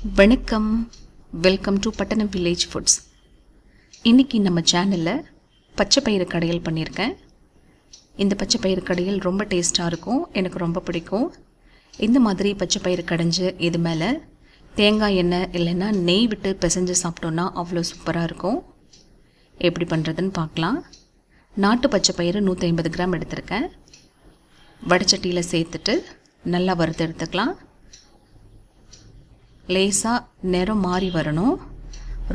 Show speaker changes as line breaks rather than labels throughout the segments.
வணக்கம். Welcome to Pattanam village foods இன்றைக்கி நம்ம சேனலில் பச்சை பயிறு கடையல் பண்ணியிருக்கேன். இந்த பச்சை பயிறு கடையல் ரொம்ப டேஸ்ட்டாக இருக்கும். எனக்கு ரொம்ப பிடிக்கும். இந்த மாதிரி பச்சை பயிறு கடைஞ்சு இது மேலே தேங்காய் எண்ணெய் இல்லைன்னா நெய் விட்டு பிசைஞ்சு சாப்பிட்டோன்னா அவ்வளோ சூப்பராக இருக்கும். எப்படி பண்ணுறதுன்னு பார்க்கலாம். நாட்டு பச்சை பயிறு நூற்றி ஐம்பது கிராம் எடுத்திருக்கேன். வடச்சட்டியில் சேர்த்துட்டு நல்லா வறுத்து எடுத்துக்கலாம். லேசாக நிறம் மாறி வரணும்.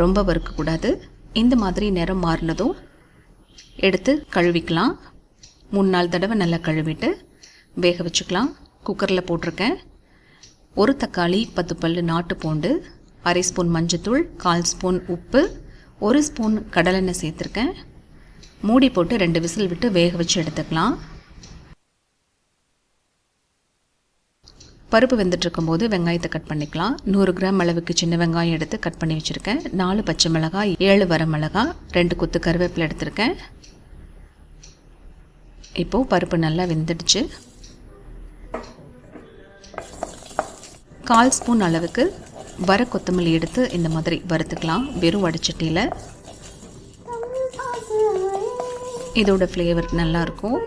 ரொம்ப வறுக்கக்கூடாது. இந்த மாதிரி நிறம் மாறினதும் எடுத்து கழுவிக்கலாம். மூணு நாலு தடவை நல்லா கழுவிட்டு வேக வச்சுக்கலாம். குக்கரில் போட்டிருக்கேன். ஒரு தக்காளி பத்து பல் நாட்டு பூண்டு அரை ஸ்பூன் மஞ்சத்தூள் கால் ஸ்பூன் உப்பு ஒரு ஸ்பூன் கடலெண்ணெய் சேர்த்துருக்கேன். மூடி போட்டு ரெண்டு விசில் விட்டு வேக வச்சு எடுத்துக்கலாம். பருப்பு வெந்துட்டு இருக்கும்போது வெங்காயத்தை கட் பண்ணிக்கலாம். நூறு கிராம் அளவுக்கு சின்ன வெங்காயம் எடுத்து கட் பண்ணி வச்சுருக்கேன். நாலு பச்சை மிளகாய் ஏழு வர மிளகாய் ரெண்டு கொத்து கருவேப்பிலை எடுத்திருக்கேன். இப்போது பருப்பு நல்லா வெந்துடுச்சு. கால் ஸ்பூன் அளவுக்கு வர கொத்தமல்லி எடுத்து இந்த மாதிரி வறுத்துக்கலாம். வெறும் வடைச்சட்டியில். இதோட ஃப்ளேவர் நல்லாயிருக்கும்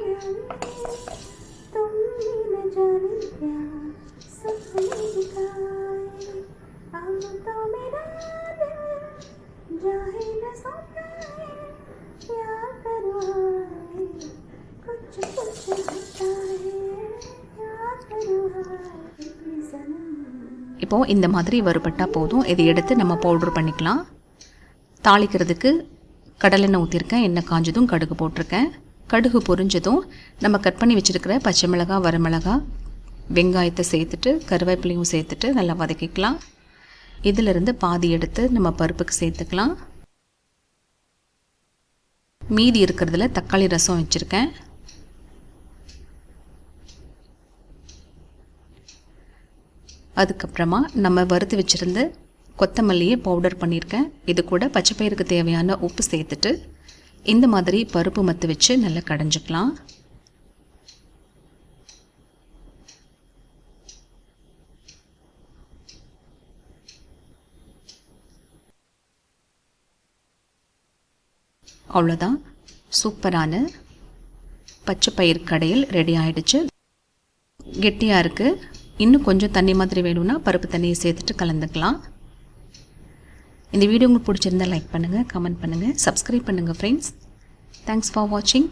இப்போது இந்த மாதிரி வறுபட்டால் போதும். இதை எடுத்து நம்ம பவுட்ரு பண்ணிக்கலாம். தாளிக்கிறதுக்கு கடலெண்ணெய் ஊற்றிருக்கேன் எண்ணெய் காஞ்சதும் கடுகு போட்டிருக்கேன். கடுகு பொரிஞ்சதும் நம்ம கட் பண்ணி வச்சுருக்கிற பச்சை மிளகாய் வரமிளகாய் வெங்காயத்தை சேர்த்துட்டு கருவேப்பிலையும் சேர்த்துட்டு நல்லா வதக்கிக்கலாம். இதிலிருந்து பாதி எடுத்து நம்ம பருப்புக்கு சேர்த்துக்கலாம். மீதி இருக்கிறதுல தக்காளி ரசம் வச்சுருக்கேன். அதுக்கப்புறமா நம்ம வறுத்து வச்சுருந்து கொத்தமல்லியை பவுடர் பண்ணியிருக்கேன் இது கூட பச்சைப்பயிருக்கு தேவையான உப்பு சேர்த்துட்டு இந்த மாதிரி பருப்பு மத்து வச்சு நல்லா கடைஞ்சிக்கலாம். அவ்வளோதான் சூப்பரான பச்சை பயிர் கடையில் ரெடி ஆகிடுச்சு கெட்டியாக இருக்குது இன்னும் கொஞ்சம் தண்ணி மாதிரி வேணும்னா பருப்பு தண்ணியை சேர்த்துட்டு கலந்துக்கலாம். இந்த வீடியோ உங்களுக்கு பிடிச்சிருந்தா லைக் பண்ணுங்கள் கமெண்ட் பண்ணுங்கள் சப்ஸ்கிரைப் பண்ணுங்கள் ஃப்ரெண்ட்ஸ் தேங்க்ஸ் ஃபார் வாட்சிங்